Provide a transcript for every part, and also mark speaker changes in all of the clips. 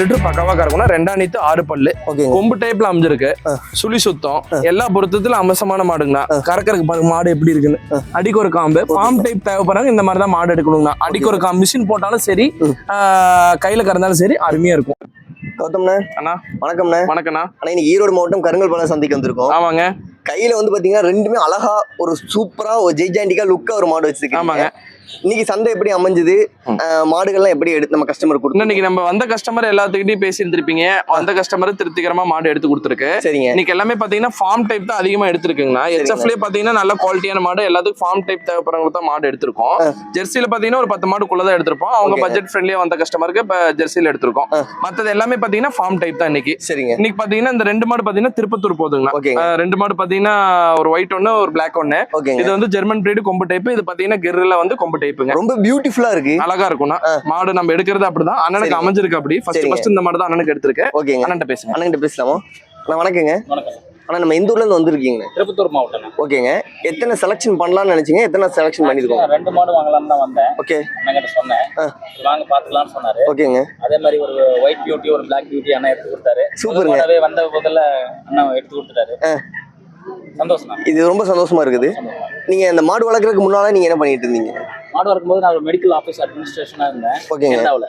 Speaker 1: இருபத்தஞ்சு லிட்டர் பக்காவா கறக்கணும் ரெண்டாம் நீத்து ஆறு பல்லு. கொம்பு டைப்ல அமைஞ்சிருக்கு. சுழி சுத்தம். எல்லா பொருத்தத்துல அம்சமான மாடுங்கண்ணா. கறக்கறதுக்கு பாருங்க மாடு எப்படி இருக்குன்னு. அடிக்கு ஒரு காம்பு. ஃபார்ம் டைப் தேவைப்படுறாங்க இந்த மாதிரி தான் மாடு எடுக்கணுங்கண்ணா. அடிக்கு ஒரு காம்பு. மிஷின் போட்டாலும் சரி கையில கறந்தாலும் சரி அருமையா இருக்கும்.
Speaker 2: கௌதம்ண்ணே.
Speaker 1: அண்ணா.
Speaker 2: வணக்கம்ண்ணே.
Speaker 1: வணக்கண்ணா
Speaker 2: ஆனா இன்னைக்கு ஈரோடு மாவட்டம் கருங்கல்பாளையம் சந்தைக்கு வந்திருக்கோம்.
Speaker 1: ஆமாங்க.
Speaker 2: கையில வந்து பாத்தீங்கன்னா ரெண்டுமே அழகா ஒரு சூப்பரா ஒரு ஜெய்ஜாண்டிக்கா லுக்கா ஒரு மாடு வச்சிருக்காங்க.
Speaker 1: ஆமாங்க.
Speaker 2: இன்னைக்கு சந்தை எப்படி அமைஞ்சது? மாடுகள்லாம் எப்படி எடுத்து நம்ம கஸ்டமர் கொடுத்தோம்
Speaker 1: இன்னைக்கு நம்ம வந்த கஸ்டமர் எல்லாத்துக்கிட்டையும் பேசி இருந்திருப்பீங்க வந்த கஸ்டமர் திருப்திகரமா மாடு எடுத்து கொடுத்துருக்கு.
Speaker 2: சரிங்க.
Speaker 1: இன்னைக்கு எல்லாமே பாத்தீங்கன்னா ஃபார்ம் டைப் தான் அதிகமா எடுத்திருக்குங்கண்ணா. ஹெச்எஃப்லயே பாத்தீங்கன்னா நல்ல குவாலிட்டியான மாடு எல்லாத்துக்கும் ஃபார்ம் டைப் தேவைப்படுறவங்களுக்கு தான் மாடு எடுத்திருக்கோம். ஜெர்சியில பாத்தீங்கன்னா ஒரு பத்து மாடுக்குள்ள தான் எடுத்திருப்போம். அவங்க. பட்ஜெட் ஃப்ரெண்ட்லியா வந்த கஸ்டமருக்கு இப்ப ஜெர்சியில எடுத்திருக்கோம். மத்தது எல்லாமே பாத்தீங்கன்னா ஃபார்ம் டைப் தான் இன்னைக்கு.
Speaker 2: சரிங்க.
Speaker 1: இன்னைக்கு பாத்தீங்கன்னா இந்த ரெண்டு மாடு பாத்தீங்கன்னா திருப்பத்தூர் ஆஹ் ரெண்டு மாடு பாத்தீங்கன்னா ஒரு ஒயிட் ஒன்னு ஒரு பிளாக் ஒன்னு இது வந்து ஜெர்மன் பிரீடு கொம்பு டைப் இது பாத்தீங்கன்னா கெர்ரில வந்து கொம்பு டைப்புங்க
Speaker 2: ரொம்ப பியூட்டிஃபுல்லா இருக்கு.
Speaker 1: அழகா இருக்கும்னா மாடு நம்ம எடுக்கிறது அப்படிதான். அண்ணனுக்கு. அமைஞ்சிருக்கு அப்படி. ஃபர்ஸ்ட். ஃபர்ஸ்ட் இந்த மாடு தான் அண்ணனுக்கு எடுத்திருக்கு.
Speaker 2: ஓகேங்க.
Speaker 1: அண்ணன்ட்ட பேசுங்க.
Speaker 2: அண்ணன்கிட்ட பேசலாமா? அண்ணா வணக்கங்க.
Speaker 3: வணக்கம்
Speaker 2: அண்ணா நம்ம இந்த ஊர்ல இருந்து வந்திருக்கீங்க
Speaker 3: திருப்பத்தூர் மாவட்டம்
Speaker 2: ஓகேங்க. எத்தனை செலக்ஷன் பண்ணலாம்னு நினைச்சீங்க? எத்தனை செலக்ஷன் பண்ணிருக்கோம்?
Speaker 3: ரெண்டு மாடு வாங்கலாம்னு தான் வந்தேன்.
Speaker 2: ஓகே.
Speaker 3: அண்ணங்கிட்ட சொன்னேன். வாங்க பாத்துக்கலாம்னு சொன்னாரு.
Speaker 2: ஓகேங்க.
Speaker 3: அதே மாதிரி ஒரு ஒயிட் பியூட்டி ஒரு பிளாக் பியூட்டி அண்ணன் எடுத்து கொடுத்தாரு.
Speaker 2: சூப்பருங்க.
Speaker 3: வந்த முதல்ல அண்ணன் எடுத்து கொடுத்துட்டாரு.
Speaker 2: ஆ.
Speaker 3: சந்தோஷம்
Speaker 2: இது ரொம்ப சந்தோஷமா இருக்குது. நீங்க இந்த மாடு வளர்க்கறதுக்கு முன்னால நீங்க என்ன பண்ணிட்டு இருந்தீங்க?
Speaker 3: மாடு வளர்க்கும்போது நான் ஒரு மெடிக்கல் ஆஃபீஸ் அட்மினிஸ்ட்ரேஷனா இருந்தேன்.
Speaker 2: ஓகேங்க.
Speaker 3: கனடாவில்.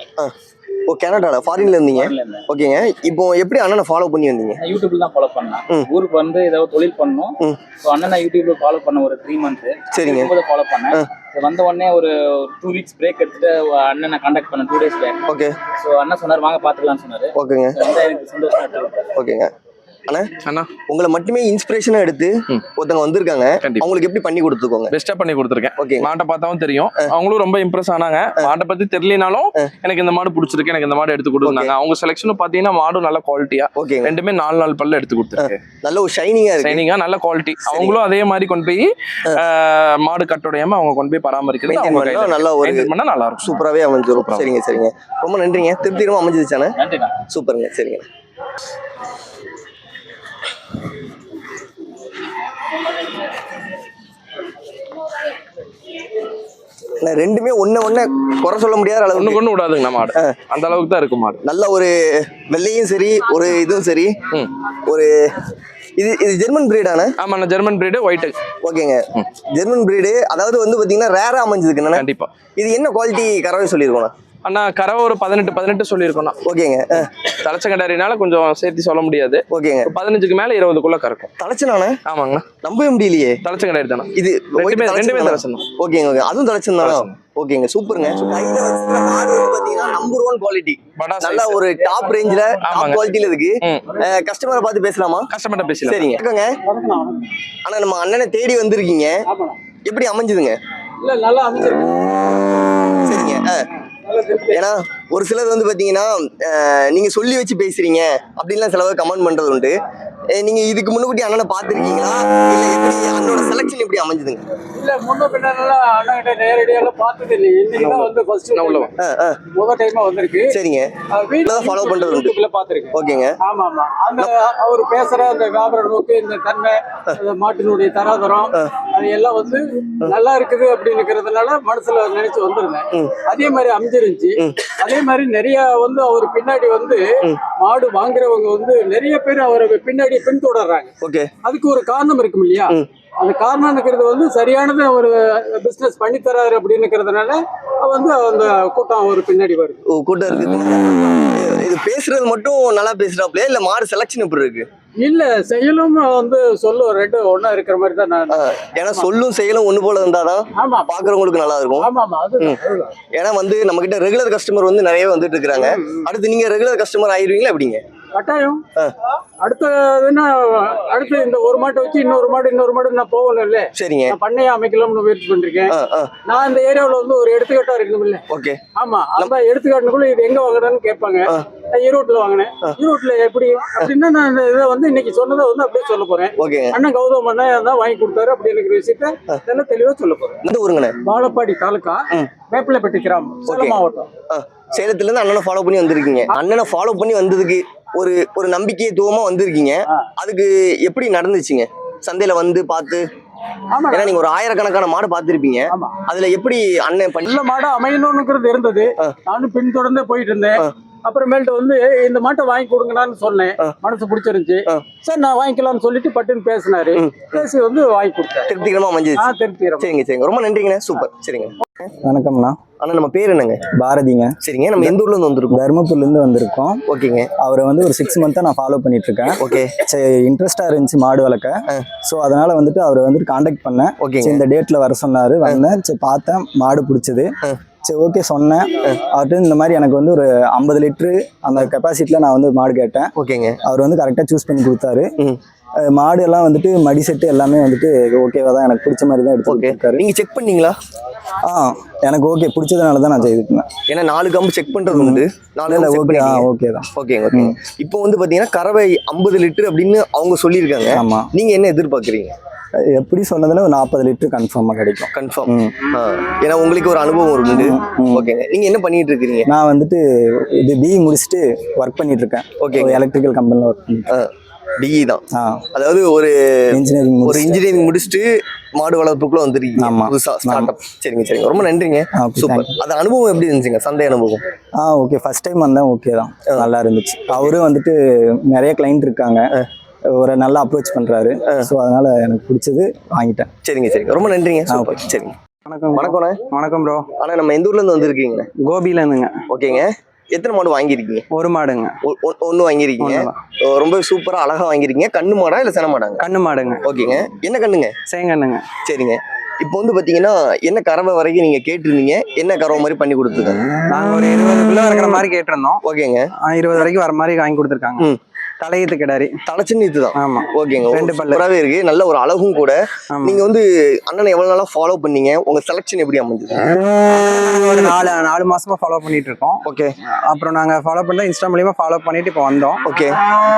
Speaker 2: ஓ கனடால? ஃபாரின்ல இருந்தீங்க? ஓகேங்க. இப்போ எப்படி அண்ணனை ஃபாலோ பண்ணி வந்தீங்க?
Speaker 3: யூடியூப்ல தான் ஃபாலோ பண்ணேன். ஊருக்கு வந்து ஏதாவது தொழில் பண்ணணும்
Speaker 2: ம்.
Speaker 3: ஸோ அண்ணன் யூடியூப்ல ஃபாலோ பண்ண ஒரு த்ரீ மந்த்
Speaker 2: சரிங்க.
Speaker 3: ஃபாலோ பண்ணேன். வந்த உடனே ஒரு டூ வீக்ஸ் பிரேக் எடுத்துட்டு அண்ணனை கான்டாக்ட் பண்ணேன். Two days back
Speaker 2: okay.
Speaker 3: So அண்ணன் சொன்னார் வாங்க பாத்துக்கலாம்னு சொன்னாரு.
Speaker 2: ஓகேங்க.
Speaker 3: எனக்கு சந்தோஷமா
Speaker 2: ஓகேங்க. அண்ணா
Speaker 1: அண்ணா.
Speaker 2: உங்களை மட்டுமே இன்ஸ்பிரேஷனா எடுத்து. ஒருத்தவங்க வந்திருக்காங்க. அவங்களுக்கு எப்படி பண்ணி கொடுத்துக்கோங்க?
Speaker 1: பெஸ்டா பண்ணி கொடுத்துருக்கேன்.
Speaker 2: ஓகேங்க
Speaker 1: மாட்டை பார்த்தாவும் தெரியும். அவங்களும் ரொம்ப இம்ப்ரெஸ் ஆனாங்க. மாட்டை பத்தி தெரியலனாலும் எனக்கு இந்த மாடு பிடிச்சிருக்கு எனக்கு இந்த மாடு எடுத்து கொடுத்தாங்க அவங்க செலெக்ஷனும் பாத்தீங்கன்னா மாடும் நல்ல குவாலிட்டியா
Speaker 2: ஓகேங்க.
Speaker 1: ரெண்டுமே நாலு நாலு பல்ல எடுத்து கொடுத்துருக்கு.
Speaker 2: நல்ல ஒரு ஷைனிங்கா இருக்கு.
Speaker 1: ட்ரைனிங்கா நல்ல குவாலிட்டி அவங்களும் அதே மாதிரி கொண்டு போய் மாடு கட்டுடையாம அவங்க கொண்டு போய் பராமரிக்கிறது அவங்க
Speaker 2: நல்ல ஒரு
Speaker 1: பண்ணா நல்லா இருக்கும்.
Speaker 2: சூப்பராகவே அமைஞ்சிரும். சரிங்க சரிங்க. ரொம்ப நன்றிங்க. திருப்திகரமா அமைஞ்சிருச்சானே
Speaker 3: நன்றிண்ணா.
Speaker 2: சூப்பருங்க சரிங்க. ரெண்டுமே ஒண்ணு ஒண்ணு குறை சொல்ல முடியாத
Speaker 1: ஒண்ணு
Speaker 2: அளவுக்கு
Speaker 1: கொண்டு விடாதுங்க மாடு அந்த அளவுக்கு தான் இருக்கும் மாடு
Speaker 2: நல்ல ஒரு வெள்ளையும் சரி ஒரு இதுவும் சரி.
Speaker 1: ம்.
Speaker 2: ஒரு இது இது ஜெர்மன் பிரீடானே
Speaker 1: ஆமா நான் ஜெர்மன் பிரீடு ஒயிட்
Speaker 2: ஓகேங்க. ஜெர்மன் பிரீடு அதாவது வந்து பாத்தீங்கன்னா ரேரா அமைஞ்சிருக்கு என்னண்ணே?
Speaker 1: கண்டிப்பா.
Speaker 2: இது என்ன குவாலிட்டி கறவை சொல்லியிருக்கோண்ணா
Speaker 1: அண்ணா கறவை ஒரு பதினெட்டு பதினெட்டு சொல்லியிருக்கோம்ண்ணா.
Speaker 2: ஓகேங்க. ஆ,
Speaker 1: தலைச்சங்கடாரினால கொஞ்சம் சேர்த்து சொல்ல முடியாது.
Speaker 2: ஓகேங்க.
Speaker 1: பதினஞ்சுக்கு மேல இருபதுக்குள்ள கறக்கும்.
Speaker 2: தலைச்சனானே
Speaker 1: ஆமாங்கண்ணா.
Speaker 2: நம்பவே முடியலையே.
Speaker 1: தலைச்சங்கடாரி தானே
Speaker 2: இது
Speaker 1: ரெண்டுமே ரெண்டுமே
Speaker 2: தலைச்சன்? ஓகேங்க ஓகே. அதுவும் தலைச்சன். தானா ஓகேங்க சூப்பருங்க. பாத்தீங்கன்னா நம்பர் ஒன் குவாலிட்டி
Speaker 1: படா
Speaker 2: நல்ல. ஒரு டாப் ரேஞ்சில டாப்
Speaker 1: ஆமாங்க.
Speaker 2: குவாலிட்டில இருக்கு. கஸ்டமரை பார்த்து பேசலாமா?
Speaker 1: கஷ்டப்பட்ட பேசலாம்.
Speaker 2: சரிங்க. ஆனா நம்ம அண்ணனை தேடி வந்திருக்கீங்க. எப்படி அமைஞ்சுதுங்க?
Speaker 3: இல்ல நல்லா அமைச்சிருக்கு
Speaker 2: சரிங்க. ஆ. ஏன்னா ஒரு சிலர் வந்து பார்த்தீங்கன்னா நீங்கள் சொல்லி வச்சு பேசுகிறீங்க அப்படின்லாம் சிலவர் கமெண்ட் பண்ணுறது உண்டு. நீங்க இதுக்கு முன்னுக்கூட்டி அண்ணனை பார்த்திருக்கீங்களா? இல்ல எப்படி அண்ணனோட செலக்ஷன் எப்படி அமைஞ்சுதுங்க?
Speaker 4: இல்ல முன்ன பின்னாலாம் அண்ணகிட்ட நேரடியால பார்த்தது இல்லை இன்னைக்கு தான் வந்து ஃபர்ஸ்ட் முதல் டைமா வந்திருக்கு.
Speaker 2: சரிங்க.
Speaker 4: வீட்ல
Speaker 2: தான் follow பண்றது உண்டு.
Speaker 4: யூடியூப்ல பார்த்திருக்கேன்.
Speaker 2: ஓகேங்க.
Speaker 4: ஆமா ஆமா அந்த அவர் பேசுற அந்த வியாபார நோக்கு இந்த தன்மை அந்த மாட்டினுடைய தராதரம் அது எல்லாம் வந்து நல்லா இருக்குது அப்படின்னுக்கிறதுனால மனசுல நினைச்சு வந்திருந்தேன். அதே மாதிரி அமைஞ்சிருந்துச்சு. அதே மாதிரி நிறைய வந்து அவர் பின்னாடி வந்து மாடு வாங்குறவங்க வந்து நிறைய பேர் அவரை பின்னாடி பின்தொடர்றாங்க.
Speaker 2: ஓகே.
Speaker 4: அதுக்கு ஒரு காரணம் இருக்கும் இல்லையா? அந்த காரணம் இருக்கிறது வந்து சரியானது ஒரு பிசினஸ் பண்ணி தராரு அப்படின்னுக்கிறதுனால வந்து அந்த கூட்டம் ஒரு பின்னாடி வருது.
Speaker 2: கூட்டம் இருக்குது. இது பேசுறது மட்டும் நல்லா பேசுறாப்லையா? இல்ல மாடு செலக்ஷன் எப்படி இருக்கு?
Speaker 4: இல்ல செயலும் வந்து சொல்லும் ரெண்டும் ஒண்ணா இருக்கிற மாதிரி தான் நான்
Speaker 2: ஏன்னா சொல்லும் செயலும் ஒண்ணு போல இருந்தாதான்
Speaker 4: ஆமா.
Speaker 2: பாக்குறவங்களுக்கு நல்லா இருக்கும்
Speaker 4: ஆமா ஆமா அது அதுதான்.
Speaker 2: ஏன்னா வந்து நம்ம கிட்ட ரெகுலர் கஸ்டமர் வந்து நிறைய வந்துட்டு இருக்காங்க அடுத்து நீங்க ரெகுலர் கஸ்டமர் ஆயிருவீங்களா எப்படிங்க?
Speaker 4: கட்டாயம். அடுத்த அடுத்து இந்த ஒரு மாட்டை வச்சு இன்னொரு மாடு இன்னொரு மாடு நான் போகணும் இல்ல.
Speaker 2: சரிங்க.
Speaker 4: நான் பண்ணையை அமைக்கலாம்னு முயற்சி பண்ணிருக்கேன். நான் இந்த ஏரியாவுல வந்து ஒரு எடுத்துக்காட்டா இருக்கணும் இல்ல.
Speaker 2: ஓகே.
Speaker 4: ஆமா அந்த எடுத்துக்காட்டுக்குள்ள இது எங்க வாங்குறேன்னு கேட்பாங்க. நான் ஈரோட்ல வாங்கினேன். ஈரோட்ல எப்படி? அப்படின்னா நான் இதை வந்து இன்னைக்கு சொன்னதை வந்து அப்படியே சொல்ல போறேன். அண்ணன் கௌதம் அண்ணன் தான் வாங்கி கொடுத்தாரு. அப்படிங்கிற விஷயத்த நல்ல தெளிவா சொல்ல போறேன்.
Speaker 2: இந்த ஊருங்கண்ணே?
Speaker 4: வாழப்பாடி தாலுக்கா வேப்பிலைப்பட்டி கிராமம் சேலம். மாவட்டம்.
Speaker 2: சேலத்துல இருந்து அண்ணனை ஃபாலோ பண்ணி வந்திருக்கீங்க. அண்ணனை ஃபாலோ பண்ணி வந்ததுக்கு ஒரு ஒரு நம்பிக்கைத்துவமா வந்திருக்கீங்க. அதுக்கு எப்படி நடந்துச்சுங்க? சந்தையில வந்து பார்த்து. ஏன்னா நீங்க ஒரு ஆயிரக்கணக்கான மாடு பார்த்திருப்பீங்க. அதுல எப்படி அண்ணன்
Speaker 4: நல்ல மாடு அமையணும்னுங்கிறது இருந்தது. நானும் பின்தொடர்ந்தே போயிட்டு இருந்தேன் அப்புறமேல்ட்டு வந்து "ஏய், இந்த மாட்டை வாங்கி கொடுங்கடான்னு சொன்னேன். மனசு பிடிச்சிருந்துச்சு. சரி நான் வாங்கிக்கலாம்னு சொல்லிட்டு பட்டுன்னு பேசினாரு. பேசி வந்து வாங்கி கொடுத்தேன்.
Speaker 2: திருப்திகரமா
Speaker 4: ஆ
Speaker 2: அமைஞ்சிருச்சு.
Speaker 4: திருப்தி
Speaker 2: சரிங்க சரிங்க. ரொம்ப நன்றிங்கண்ணே. சூப்பர். சரிங்க.
Speaker 5: வணக்கம்ண்ணா
Speaker 2: அண்ணா நம்ம பேர் என்னங்க?
Speaker 5: பாரதிங்க.
Speaker 2: சரிங்க நம்ம எந்த ஊர்ல இருந்து வந்திருக்கோம்?
Speaker 5: தருமபுரிலேருந்து வந்திருக்கோம்.
Speaker 2: ஓகேங்க.
Speaker 5: அவரை வந்து ஒரு சிக்ஸ் மந்த்தாக நான் ஃபாலோ பண்ணிட்டு இருக்கேன்.
Speaker 2: ஓகே.
Speaker 5: சரி இன்ட்ரெஸ்டாக இருந்துச்சு மாடு வளர்க்க. ஸோ அதனால வந்துட்டு அவரை வந்துட்டு காண்டாக்ட் பண்ணேன். சரி இந்த டேட்டில் வர சொன்னார். வந்தேன். சரி பார்த்தேன். மாடு பிடிச்சது. சரி ஓகே சொன்னேன். அவர்கிட்ட இந்த மாதிரி எனக்கு வந்து ஒரு ஐம்பது லிட்ரு அந்த கெப்பாசிட்டியில் நான் வந்து மாடு கேட்டேன்.
Speaker 2: ஓகேங்க.
Speaker 5: அவர் வந்து கரெக்டாக சூஸ் பண்ணி கொடுத்தாரு. மாடு எல்லாம் வந்துட்டு மடி செட்டு எல்லாமே வந்துட்டு ஓகேவா தான் எனக்கு பிடிச்ச மாதிரி தான் எடுத்து
Speaker 2: ஓகே.
Speaker 5: கொடுத்துருக்காரு
Speaker 2: நீங்க செக் பண்ணீங்களா?
Speaker 5: ஆ எனக்கு ஓகே பிடிச்சதுனால தான் நான் செய்துருக்கேன்
Speaker 2: ஏன்னா நாலு கம்பு செக் பண்றது உண்டு. நாலு
Speaker 5: இல்லை ஓகே ஆ ஓகே தான்.
Speaker 2: ஓகேங்க ஓகே இப்போ வந்து பாத்தீங்கன்னா கறவை ஐம்பது லிட்டர் அப்படின்னு அவங்க சொல்லியிருக்காங்க.
Speaker 5: ஆமாம்
Speaker 2: நீங்க என்ன எதிர்பார்க்குறீங்க?
Speaker 5: எப்படி சொன்னதுல ஒரு நாற்பது லிட்டர் கன்ஃபார்மாக கிடைக்கும்.
Speaker 2: கன்ஃபார்ம். ஏன்னா உங்களுக்கு ஒரு அனுபவம் உண்டு
Speaker 5: ம்.
Speaker 2: ஓகேங்க நீங்க என்ன பண்ணிட்டு இருக்கீங்க?
Speaker 5: நான் வந்துட்டு இது பிஇ முடிச்சுட்டு ஒர்க் பண்ணிட்டு இருக்கேன். ஒரு எலக்ட்ரிக்கல் கம்பெனியில் ஒர்க் பண்ணிட்டு
Speaker 2: டிஇ தான்.
Speaker 5: ஆ.
Speaker 2: அதாவது ஒரு
Speaker 5: இன்ஜினியரிங்
Speaker 2: ஒரு இன்ஜினியரிங் முடிச்சுட்டு மாடு வளர்ப்புக்குள்ள வந்துருக்கீங்க.
Speaker 5: ஆமா.
Speaker 2: புதுசா ஸ்டார்ட் அப் சரிங்க சரிங்க. ரொம்ப நன்றிங்க. சூப்பர் அது அனுபவம் எப்படி இருந்துச்சுங்க? சந்தை அனுபவம்.
Speaker 5: ஆ ஓகே ஃபர்ஸ்ட் டைம் வந்தேன் ஓகே தான். நல்லா இருந்துச்சு. அவரும் வந்துட்டு நிறைய கிளைண்ட் இருக்காங்க. ஒரு நல்லா அப்ரோச் பண்றாரு. ஸோ அதனால எனக்கு பிடிச்சது வாங்கிட்டேன்.
Speaker 2: சரிங்க சரிங்க. ரொம்ப நன்றிங்க. சூப்பர். சரிங்க.
Speaker 6: வணக்கம்.
Speaker 2: வணக்கம்ண்ணே.
Speaker 6: வணக்கம் ப்ரோ
Speaker 2: ஆனா நம்ம எந்த ஊர்ல இருந்து வந்திருக்கீங்க
Speaker 6: கோபில இருந்துங்க
Speaker 2: ஓகேங்க. எத்தனை மாடு வாங்கியிருக்கீங்க?
Speaker 6: ஒரு மாடுங்க.
Speaker 2: ஒ- ஒ- ஒண்ணு வாங்கியிருக்கீங்க. ரொம்ப சூப்பரா அழகா வாங்கிருக்கீங்க கண்ணு மாடா இல்ல சென மாடாங்க?
Speaker 6: கண்ணு மாடுங்க.
Speaker 2: ஓகேங்க. என்ன கண்ணுங்க?
Speaker 6: சேங்கண்ணுங்க.
Speaker 2: சரிங்க. இப்போ வந்து பாத்தீங்கன்னா என்ன கறவை வரைக்கும் நீங்க கேட்டிருந்தீங்க? என்ன கறவை மாதிரி பண்ணி கொடுத்துருக்காங்க?
Speaker 6: நாங்க ஒரு இருபதுக்குள்ள இருக்கிற மாதிரி கேட்டிருந்தோம்.
Speaker 2: ஓகேங்க.
Speaker 6: இருபது வரைக்கும் வர மாதிரி வாங்கி கொடுத்துருக்காங்க. தலையீத்து கிடாரி.
Speaker 2: தலைச்சுன்னு இதுதான்.
Speaker 6: ஆமா.
Speaker 2: ஓகேங்க.
Speaker 6: ரெண்டு பல்லு.
Speaker 2: சூப்பராகவே இருக்கு. நல்ல ஒரு அழகும் கூட. நீங்க வந்து அண்ணனை எவ்வளவு நாளா ஃபாலோ பண்ணீங்க? உங்க செலக்ஷன் எப்படி அமைஞ்சது?
Speaker 6: ஒரு நாலு நாலு மாசமா ஃபாலோ பண்ணிட்டு இருக்கோம்
Speaker 2: ஓகே.
Speaker 6: அப்புறம் நாங்க ஃபாலோ பண்ண இன்ஸ்டா மூலியமா ஃபாலோ பண்ணிட்டு இப்போ வந்தோம்.
Speaker 2: ஓகே.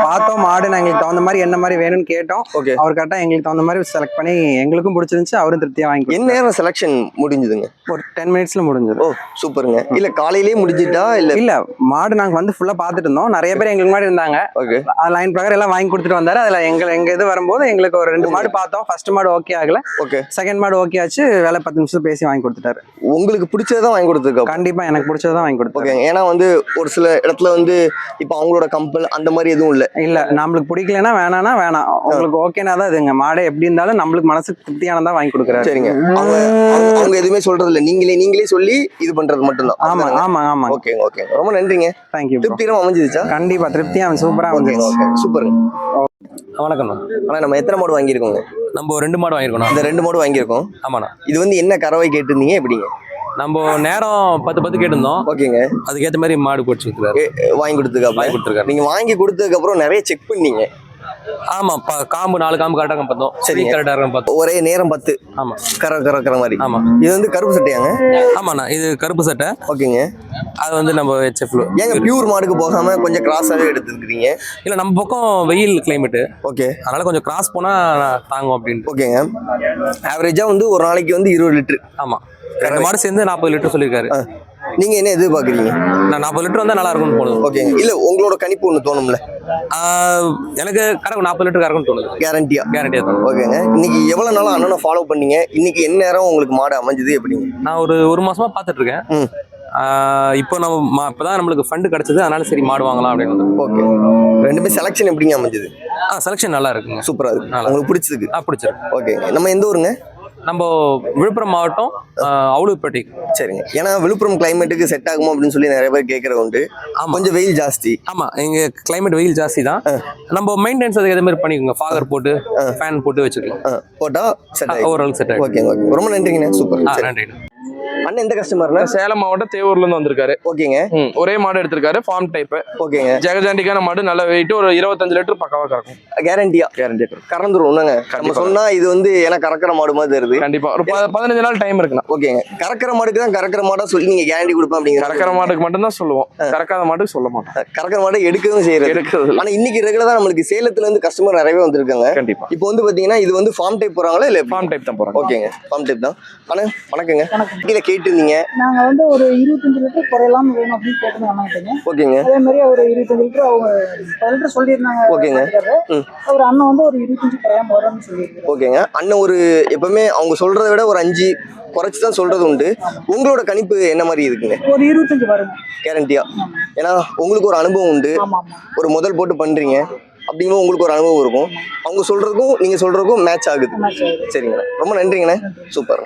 Speaker 6: பார்த்தோம் மாடு நாங்க எங்களுக்கு தகுந்த மாதிரி என்ன மாதிரி வேணும்னு கேட்டோம்.
Speaker 2: ஓகே.
Speaker 6: அவர் கரெக்டா எங்களுக்கு தகுந்த மாதிரி செலக்ட் பண்ணி எங்களுக்கும் பிடிச்சிருந்துச்சு. அவரும் திருப்தியா வாங்கி
Speaker 2: என்ன. நேரம் செலக்ஷன் முடிஞ்சதுங்க?
Speaker 6: ஒரு டென் மினிட்ஸ்ல முடிஞ்சது.
Speaker 2: ஓ சூப்பருங்க இல்ல காலையிலேயே முடிஞ்சிட்டா இல்ல?
Speaker 6: இல்ல மாடு நாங்க வந்து ஃபுல்லா பாத்துட்டு இருந்தோம். நிறைய பேர் எங்களுக்கு முன்னாடி இருந்தாங்க.
Speaker 2: ஓகே.
Speaker 6: லைன் பிரகாரம் எல்லாம் வாங்கி கொடுத்துட்டு வந்தாரு. அதுல எங்க எங்க இது வரும்போது எங்களுக்கு ஒரு ரெண்டு மாடு பார்த்தோம். ஃபர்ஸ்ட் மாடு ஓகே ஆகல.
Speaker 2: ஓகே
Speaker 6: செகண்ட் மாடு ஓகே ஆச்சு. வேலை பத்து நிமிஷம் பேசி வாங்கி கொடுத்துட்டாரு.
Speaker 2: உங்களுக்கு பிடிச்சதான் வாங்கி கொடுத்துருக்கோம்
Speaker 6: கண்டிப்பா எனக்கு பிடிச்சதான் வாங்கி கொடுத்தாரு
Speaker 2: ஓகேங்க ஏன்னா வந்து ஒரு சில இடத்துல வந்து இப்போ அவங்களோட கம்பல் அந்த மாதிரி எதுவும் இல்ல.
Speaker 6: இல்ல நம்மளுக்கு பிடிக்கலன்னா வேணாம்னா வேணாம். உங்களுக்கு ஓகேனா தான் இதுங்க மாடு எப்படி இருந்தாலும் நம்மளுக்கு மனசுக்கு திருப்தியானதா வாங்கி கொடுக்குறாரு.
Speaker 2: சரிங்க. அவங்க எதுவுமே சொல்றது இல்ல நீங்களே நீங்களே சொல்லி இது பண்றது மட்டும்தான்.
Speaker 6: ஆமா ஆமா ஆமா.
Speaker 2: ஓகேங்க ஓகேங்க. ரொம்ப நன்றிங்க.
Speaker 6: தேங்க்யூ
Speaker 2: திருப்திகரமா அமைஞ்சிருச்சா?
Speaker 6: கண்டிப்பா திருப்தியா சூப்பரா
Speaker 2: ஓகேங்க
Speaker 6: வந்து
Speaker 2: ஓகே சூப்பருங்க.
Speaker 1: வணக்கம்ண்ணா
Speaker 2: ஆனா நம்ம எத்தனை மாடு வாங்கியிருக்கோங்க?
Speaker 1: நம்ம ஒரு ரெண்டு மாடு வாங்கியிருக்கோம்
Speaker 2: இந்த ரெண்டு மாடு வாங்கியிருக்கோம்.
Speaker 1: ஆமாண்ணா.
Speaker 2: இது வந்து என்ன கறவை கேட்டிருந்தீங்க எப்படிங்க?
Speaker 1: நம்ம நேரம் பத்து பத்து கேட்டிருந்தோம்.
Speaker 2: ஓகேங்க.
Speaker 1: அதுக்கேற்ற மாதிரி மாடு கொடுத்துருக்காரு.
Speaker 2: வாங்கி கொடுத்துருக்கா
Speaker 1: வாங்கி கொடுத்துருக்காரு.
Speaker 2: நீங்க வாங்கி கொடுத்ததுக்கு அப்புறம் நிறைய செக் பண்ணீங்க.
Speaker 1: ஆமா ப- காம்பு நாலு காம்பு கரெக்டாக பார்த்தோம். சரி. கரெக்டாக இருக்கும் பார்த்தோம்.
Speaker 2: ஒரே நேரம் பத்து.
Speaker 1: ஆமா.
Speaker 2: கற கறக்கிற மாதிரி.
Speaker 1: ஆமா.
Speaker 2: இது வந்து கருப்பு சட்டையாங்க?
Speaker 1: ஆமாண்ணா இது கருப்பு சட்டை.
Speaker 2: ஓகேங்க.
Speaker 1: அது வந்து நம்ம ஹெச்எஃப்
Speaker 2: ஏங்க பியூர் மாடுக்கு போகாம கொஞ்சம் கிராஸாவே எடுத்துருக்கீங்க
Speaker 1: இல்ல நம்ம பக்கம் வெயில் கிளைமேட்டு
Speaker 2: ஓகே.
Speaker 1: அதனால கொஞ்சம் கிராஸ் போனா தாங்கும் அப்படின்ட்டு.
Speaker 2: ஓகேங்க. ஆவரேஜா வந்து ஒரு நாளைக்கு வந்து இருபது லிட்டர்.
Speaker 1: ஆமா. ரெண்டு மாடு சேர்ந்து நாற்பது லிட்டர் சொல்லியிருக்காரு.
Speaker 2: நீங்க என்ன எதிர்பார்க்குறீங்க?
Speaker 1: நான் நாற்பது லிட்டர் வந்தா நல்லா இருக்கும்னு போடுது
Speaker 2: ஓகேங்க. இல்ல உங்களோட கணிப்பு ஒன்று தோணும்ல?
Speaker 1: எனக்கு கரெக்ட் நாற்பது லிட்டர் கறக்கும்னு தோணுது.
Speaker 2: கேரண்டியா
Speaker 1: கேரண்டியா தோணுது.
Speaker 2: ஓகேங்க. இன்னைக்கு எவ்வளவு நாளா அண்ணனை ஃபாலோ பண்ணீங்க? இன்னைக்கு என்ன நேரம் உங்களுக்கு மாடு அமைஞ்சது எப்படிங்க
Speaker 1: நான் ஒரு ஒரு மாசமா பார்த்துட்டு இருக்கேன் இப்போ நம்ம இப்பதான் நம்மளுக்கு ஃபண்டு கிடைச்சது அதனால சரி மாடு வாங்கலாம் அப்படின்னு.
Speaker 2: ஓகே. ரெண்டுமே செலெக்ஷன் எப்படிங்க அமைஞ்சது?
Speaker 1: ஆ செலெக்ஷன் நல்லா இருக்குங்க.
Speaker 2: சூப்பரா இருக்கு. உங்களுக்கு பிடிச்சதுக்கு
Speaker 1: ஆ பிடிச்சிருக்கு.
Speaker 2: ஓகேங்க நம்ம எந்த ஊருங்க?
Speaker 1: நம்ம விழுப்புரம் மாவட்டம் ஆஹ் அவுளுப்பேட்டை
Speaker 2: சரிங்க. ஏன்னா விழுப்புரம் கிளைமேட்டுக்கு செட் ஆகுமா அப்படின்னு சொல்லி நிறைய பேர் கேட்கறது உண்டு. கொஞ்சம் வெயில் ஜாஸ்தி.
Speaker 1: ஆமா இங்க கிளைமேட் வெயில் ஜாஸ்தி தான். நம்ம மெயின்டெனன்ஸ் அதுக்கு எதே மாதிரி பண்ணிக்கோங்க. ஃபாகர் போட்டு ஃபேன் போட்டு வச்சுக்கலாம்.
Speaker 2: போட்டா செட்
Speaker 1: ஓவரால் செட் ஆகும்
Speaker 2: ஓகேங்க ஓகே ரொம்ப நன்றிங்கண்ணே சூப்பர்.
Speaker 1: ஆ
Speaker 2: சரி.
Speaker 1: நன்றி
Speaker 2: அண்ணன் எந்த கஸ்டமர்ண்ணே
Speaker 1: சேலம் மாவட்டம் தேவூர்ல இருந்து வந்திருக்காரு.
Speaker 2: ஓகேங்க.
Speaker 1: ஒரே மாடு எடுத்திருக்காரு ஃபார்ம் டைப்
Speaker 2: ஓகேங்க.
Speaker 1: ஜெகஜாண்டிக்கான மாடு நல்ல வெயிட் ஒரு இருபத்தஞ்சு லிட்டர் பக்காவா கறக்கும்.
Speaker 2: கேரண்டியா
Speaker 1: கேரண்டி
Speaker 2: கறந்துரும் என்னங்க? நம்ம. சொன்னா இது வந்து ஏன்னா கறக்கிற மாடு மாதிரி தருது
Speaker 1: கண்டிப்பா. ஒரு பதினஞ்சு நாள் டைம் இருக்குண்ணா.
Speaker 2: ஓகேங்க. கறக்கிற மாடுக்கு தான் கறக்கிற மாடா சொல்லி நீங்க கேரண்டி கொடுப்பேன் அப்படிங்கிற
Speaker 1: கறக்கிற மாட்டுக்கு மட்டும் தான் சொல்லுவோம். கறக்காத மாட்டுக்கு சொல்ல மாட்டோம்.
Speaker 2: கறக்கிற மாடை எடுக்கவும் செய்யறது.
Speaker 1: எடுக்கிறது.
Speaker 2: ஆனா இன்னைக்கு ரெகுலரா நம்மளுக்கு சேலத்துல இருந்து கஸ்டமர் நிறையவே வந்திருக்காங்க.
Speaker 1: கண்டிப்பா.
Speaker 2: இப்போ வந்து பாத்தீங்கன்னா இது வந்து ஃபார்ம் டைப் போறாங்களா இல்ல
Speaker 1: ஃபார்ம் டைப் தான் போறாங்க.
Speaker 2: ஓகேங்க. ஃபார்ம் டைப் தான். அண்ணா வணக்கங்க. கீழே கேட்டிருந்தீங்க
Speaker 7: நாங்க வந்து ஒரு இருபத்தஞ்சு லிட்டர் குறையலாம வேணும் அப்படின்னு கேட்டு அண்ணாங்கிட்டீங்க
Speaker 2: ஓகேங்க.
Speaker 7: அதே மாதிரி ஒரு இருபத்தஞ்சு லிட்டர் அவங்க பத்து லிட்டர் சொல்லியிருந்தாங்க.
Speaker 2: ஓகேங்க.
Speaker 7: அவர் அண்ணன் வந்து ஒரு இருபத்தஞ்சு குறையாம வரும்னு சொல்லியிருக்காரு.
Speaker 2: ஓகேங்க. அண்ணன் ஒரு எப்பவுமே அவங்க சொல்றதை விட ஒரு அஞ்சு குறைச்சி தான் சொல்றது உண்டு. உங்களோட கணிப்பு என்ன மாதிரி இருக்குங்க?
Speaker 7: ஒரு இருபத்தஞ்சு வருங்க.
Speaker 2: கேரண்டியா ஏன்னா உங்களுக்கு ஒரு அனுபவம் உண்டு. ஒரு முதல் போட்டு பண்றீங்க. அப்படிங்கும்போது உங்களுக்கு ஒரு அனுபவம் இருக்கும். அவங்க சொல்றதுக்கும் நீங்க சொல்றதுக்கும் மேட்ச் ஆகுது. சரிங்கண்ணா ரொம்ப நன்றிங்கண்ணே. சூப்பர்.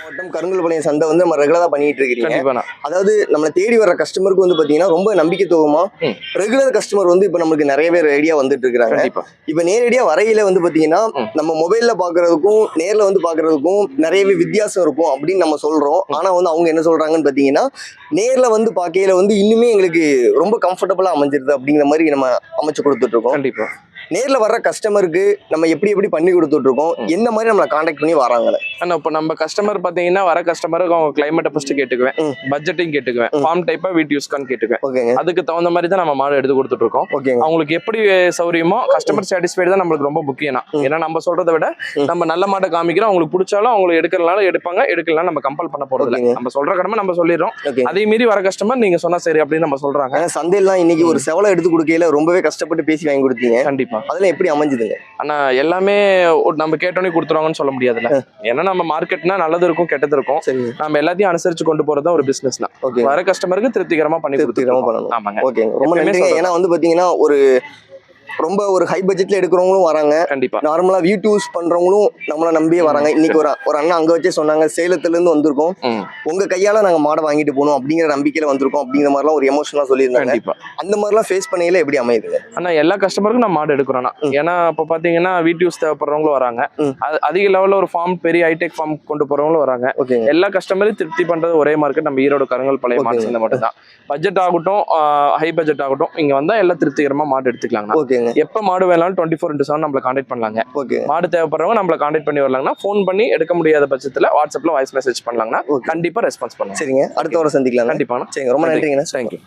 Speaker 2: மாவட்டம் கருங்கல்பாளையம் சந்தை வந்து நம்ம ரெகுலரா பண்ணிட்டு
Speaker 1: கண்டிப்பாண்ணா
Speaker 2: அதாவது நம்மளை தேடி வர கஸ்டமருக்கு வந்து பாத்தீங்கன்னா ரொம்ப நம்பிக்கைத்துவமா
Speaker 1: ம்.
Speaker 2: ரெகுலர் கஸ்டமர் வந்து இப்ப நமக்கு நிறைய பேர் ஐடியா வந்துட்டு இருக்காங்க இப்ப நேரடியா வரையில வந்து பாத்தீங்கன்னா. நம்ம மொபைல்ல பாக்குறதுக்கும் நேர்ல வந்து பாக்குறதுக்கும் நிறையவே வித்தியாசம் இருக்கும் அப்படின்னு நம்ம சொல்றோம். ஆனா வந்து அவங்க என்ன சொல்றாங்கன்னு பாத்தீங்கன்னா நேர்ல வந்து பாக்கையில வந்து இன்னுமே எங்களுக்கு ரொம்ப கம்ஃபர்டபுளா அமைஞ்சிருது அப்படிங்கிற மாதிரி நம்ம அமைச்சு கொடுத்துட்டு இருக்கோம்.
Speaker 1: கண்டிப்பா.
Speaker 2: நேர்ல வர்ற கஸ்டமருக்கு நம்ம எப்படி எப்படி பண்ணி கொடுத்துட்டு இருக்கோம் எந்த மாதிரி நம்மளை காண்டாக்ட் பண்ணி வராங்க
Speaker 1: ஆனா இப்போ நம்ம கஸ்டமர் பாத்தீங்கன்னா வர கஸ்டமருக்கு அவங்க கிளைமேட்டை ஃபர்ஸ்ட் கேட்டுக்குவேன். பட்ஜெட்டையும் கேட்டுக்குவேன். ஃபார்ம் டைப்பா வீட்டு யூஸ்க்கான்னு கேட்டுக்குவேன்.
Speaker 2: ஓகேங்க.
Speaker 1: அதுக்கு தகுந்த மாதிரி தான் நம்ம மாடு எடுத்து கொடுத்துட்டு இருக்கோம்
Speaker 2: ஓகேங்க.
Speaker 1: அவங்களுக்கு எப்படி சௌரியமோ கஸ்டமர் சாட்டிஸ்ஃபைடு தான் நம்மளுக்கு ரொம்ப முக்கியம். ஏன்னா நம்ம சொல்றதை விட. நம்ம நல்ல மாட்டை காமிக்கிறோம். அவங்களுக்கு பிடிச்சாலும் அவங்களுக்கு எடுக்கிறனால எடுப்பாங்க. எடுக்கலாம் நம்ம கம்பல் பண்ண போறது. இல்ல. நம்ம சொல்ற கடமை நம்ம சொல்லிடுறோம்.
Speaker 2: ஓகே.
Speaker 1: அதே மீறி வர கஸ்டமர் நீங்க சொன்னா சரி அப்படின்னு நம்ம சொல்றாங்க.
Speaker 2: ஆனா சந்தையெல்லாம் இன்னைக்கு ஒரு செவலை எடுத்து கொடுக்கையில ரொம்பவே கஷ்டப்பட்டு பேசி வாங்கி கொடுத்தீங்க.
Speaker 1: கண்டிப்பா.
Speaker 2: அதெல்லாம் எப்படி அமைஞ்சுதுங்க?
Speaker 1: ஆனா எல்லாமே நம்ம கேட்டோன்னே கொடுத்துருவாங்கன்னு சொல்ல முடியாதுல்ல. ஏன்னா நம்ம மார்க்கெட்னா நல்லது இருக்கும் கெட்டது இருக்கும். நம்ம எல்லாத்தையும் அனுசரிச்சு கொண்டு போறது தான் ஒரு பிசினஸ் தான்.
Speaker 2: ஓகே
Speaker 1: வர கஸ்டமருக்கு திருப்திகரமா பண்ணி
Speaker 2: திருப்திகரமா பண்ணணும்.
Speaker 1: ஆமாங்க.
Speaker 2: ஓகேங்க. ரொம்ப
Speaker 1: சொல்றேன்.
Speaker 2: ஏன்னா வந்து பாத்தீங்கன்னா ஒரு ரொம்ப ஒரு ஹை பட்ஜெட்ல எடுக்கிறவங்களும் வராங்க.
Speaker 1: கண்டிப்பா.
Speaker 2: நார்மலா வீட்டு யூஸ் பண்றவங்களும் நம்மள நம்பியே வராங்க. இன்னைக்கு ஒரு ஒரு அண்ணன் அங்க வச்சே சொன்னாங்க சேலத்துல இருந்து வந்திருக்கோம் உங்க கையால நாங்க மாடை வாங்கிட்டு போகணும் அப்படிங்கிற நம்பிக்கையில வந்திருக்கோம் அப்படிங்கிற மாதிரிலாம் ஒரு எமோஷனலா சொல்லியிருந்தாங்க.
Speaker 1: கண்டிப்பா.
Speaker 2: அந்த மாதிரிலாம் ஃபேஸ் பண்ணையில எப்படி அமையுதுங்க?
Speaker 1: ஆனா எல்லா கஸ்டமருக்கும் நம்ம மாடு எடுக்கிறோம்னா. ஏன்னா இப்போ பாத்தீங்கன்னா வீட்டு யூஸ் தேவைப்படுறவங்களும் வராங்க. அதிக லெவல்ல ஒரு ஃபார்ம் பெரிய ஹைடெக் ஃபார்ம் கொண்டு போறவங்களும் வராங்க. எல்லா கஸ்டமரையும் திருப்தி பண்றது ஒரே மார்க்கெட் நம்ம ஈரோடு கருங்கல் பழைய மாடு மட்டும் தான் பட்ஜெட் ஆகட்டும் ஹை பட்ஜெட் ஆகட்டும் இங்க வந்தா எல்லாம் திருப்திகரமா மாடு எடுத்துக்கலாங்கண்ணா.
Speaker 2: ஓகேங்க
Speaker 1: எப்ப மாடு வேணாலும் டுவெண்ட்டி ஃபோர் இன்ட்டு செவன் நம்மளை கான்டாக்ட் பண்ணலாங்க.
Speaker 2: ஓகே.
Speaker 1: மாடு தேவைப்படுறவங்க நம்மளை கான்டாக்ட் பண்ணி வரலாங்கன்னா ஃபோன் பண்ணி எடுக்க முடியாத பட்சத்துல வாட்ஸ்அப்ல வாய்ஸ் மெசேஜ் பண்ணலாங்கன்னா. கண்டிப்பா ரெஸ்பான்ஸ் பண்ணுங்க.
Speaker 2: சரிங்க. அடுத்த வாரம் சந்திக்கலாம்
Speaker 1: கண்டிப்பாண்ணா
Speaker 2: சரிங்க. ரொம்ப
Speaker 1: நன்றி.
Speaker 2: நன்றிங்கண்ணா
Speaker 1: தேங்க்யூ